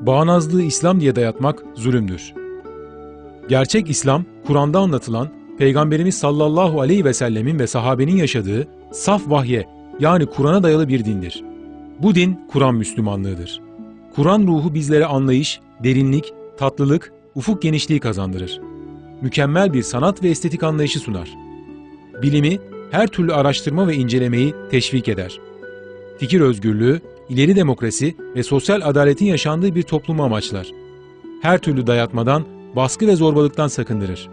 Bağnazlığı İslam diye dayatmak zulümdür. Gerçek İslam, Kur'an'da anlatılan, Peygamberimiz sallallahu aleyhi ve sellemin ve sahabenin yaşadığı saf vahye yani Kur'an'a dayalı bir dindir. Bu din Kur'an Müslümanlığıdır. Kur'an ruhu bizlere anlayış, derinlik, tatlılık, ufuk genişliği kazandırır. Mükemmel bir sanat ve estetik anlayışı sunar. Bilimi, her türlü araştırma ve incelemeyi teşvik eder. Fikir özgürlüğü, ileri demokrasi ve sosyal adaletin yaşandığı bir toplumu amaçlar. Her türlü dayatmadan, baskı ve zorbalıktan sakındırır.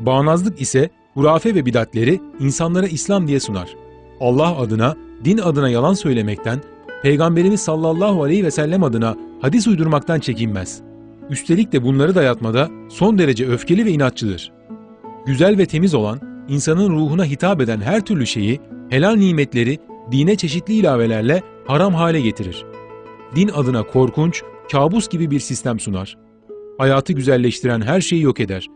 Bağnazlık ise hurafe ve bidatleri insanlara İslam diye sunar. Allah adına, din adına yalan söylemekten, Peygamberimiz sallallahu aleyhi ve sellem adına hadis uydurmaktan çekinmez. Üstelik de bunları dayatmada son derece öfkeli ve inatçıdır. Güzel ve temiz olan, insanın ruhuna hitap eden her türlü şeyi, helal nimetleri dine çeşitli ilavelerle haram hale getirir. Din adına korkunç, kabus gibi bir sistem sunar. Hayatı güzelleştiren her şeyi yok eder.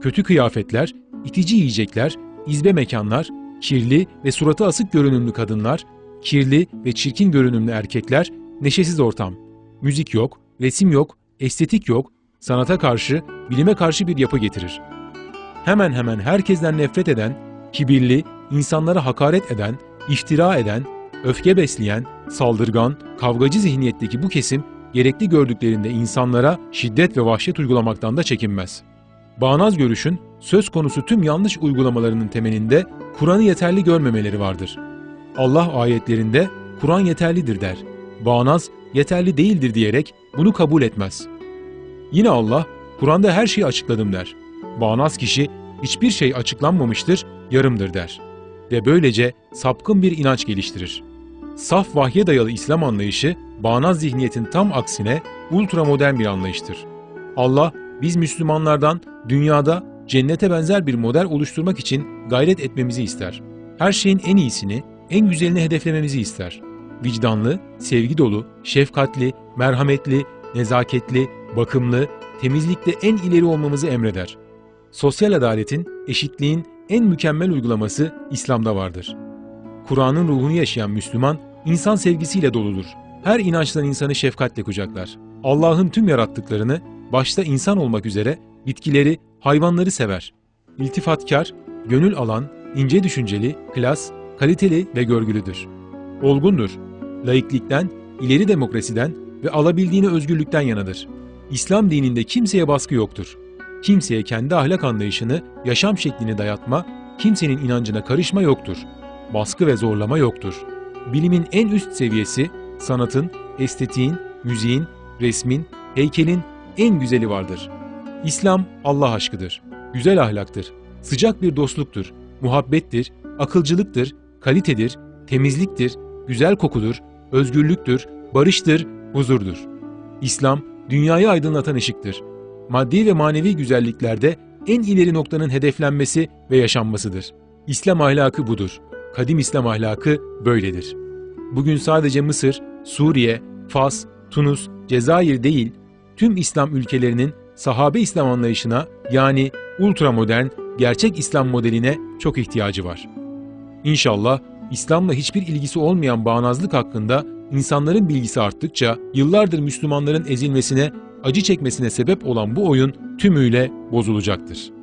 Kötü kıyafetler, itici yiyecekler, izbe mekanlar, kirli ve suratı asık görünümlü kadınlar, kirli ve çirkin görünümlü erkekler, neşesiz ortam. Müzik yok, resim yok, estetik yok, sanata karşı, bilime karşı bir yapı getirir. Hemen hemen herkesten nefret eden, kibirli, insanlara hakaret eden, iftira eden, öfke besleyen, saldırgan, kavgacı zihniyetteki bu kesim gerekli gördüklerinde insanlara şiddet ve vahşet uygulamaktan da çekinmez. Bağnaz görüşün söz konusu tüm yanlış uygulamalarının temelinde Kur'an'ı yeterli görmemeleri vardır. Allah ayetlerinde Kur'an yeterlidir der. Bağnaz yeterli değildir diyerek bunu kabul etmez. Yine Allah Kur'an'da her şeyi açıkladım der. Bağnaz kişi hiçbir şey açıklanmamıştır, yarımdır der. Ve böylece sapkın bir inanç geliştirir. Saf vahye dayalı İslam anlayışı, bağnaz zihniyetin tam aksine ultramodern bir anlayıştır. Allah, biz Müslümanlardan dünyada cennete benzer bir model oluşturmak için gayret etmemizi ister. Her şeyin en iyisini, en güzelini hedeflememizi ister. Vicdanlı, sevgi dolu, şefkatli, merhametli, nezaketli, bakımlı, temizlikte en ileri olmamızı emreder. Sosyal adaletin, eşitliğin en mükemmel uygulaması İslam'da vardır. Kur'an'ın ruhunu yaşayan Müslüman, insan sevgisiyle doludur. Her inançtan insanı şefkatle kucaklar. Allah'ın tüm yarattıklarını, başta insan olmak üzere bitkileri, hayvanları sever. İltifatkar, gönül alan, ince düşünceli, klas, kaliteli ve görgülüdür. Olgundur. Laiklikten, ileri demokrasiden ve alabildiğine özgürlükten yanadır. İslam dininde kimseye baskı yoktur. Kimseye kendi ahlak anlayışını, yaşam şeklini dayatma, kimsenin inancına karışma yoktur. Baskı ve zorlama yoktur. Bilimin en üst seviyesi, sanatın, estetiğin, müziğin, resmin, heykelin en güzeli vardır. İslam Allah aşkıdır, güzel ahlaktır, sıcak bir dostluktur, muhabbettir, akılcılıktır, kalitedir, temizliktir, güzel kokudur, özgürlüktür, barıştır, huzurdur. İslam, dünyayı aydınlatan ışıktır. Maddi ve manevi güzelliklerde en ileri noktanın hedeflenmesi ve yaşanmasıdır. İslam ahlakı budur. Kadim İslam ahlakı böyledir. Bugün sadece Mısır, Suriye, Fas, Tunus, Cezayir değil, tüm İslam ülkelerinin sahabe İslam anlayışına yani ultramodern, gerçek İslam modeline çok ihtiyacı var. İnşallah İslam'la hiçbir ilgisi olmayan bağnazlık hakkında insanların bilgisi arttıkça yıllardır Müslümanların ezilmesine, acı çekmesine sebep olan bu oyun tümüyle bozulacaktır.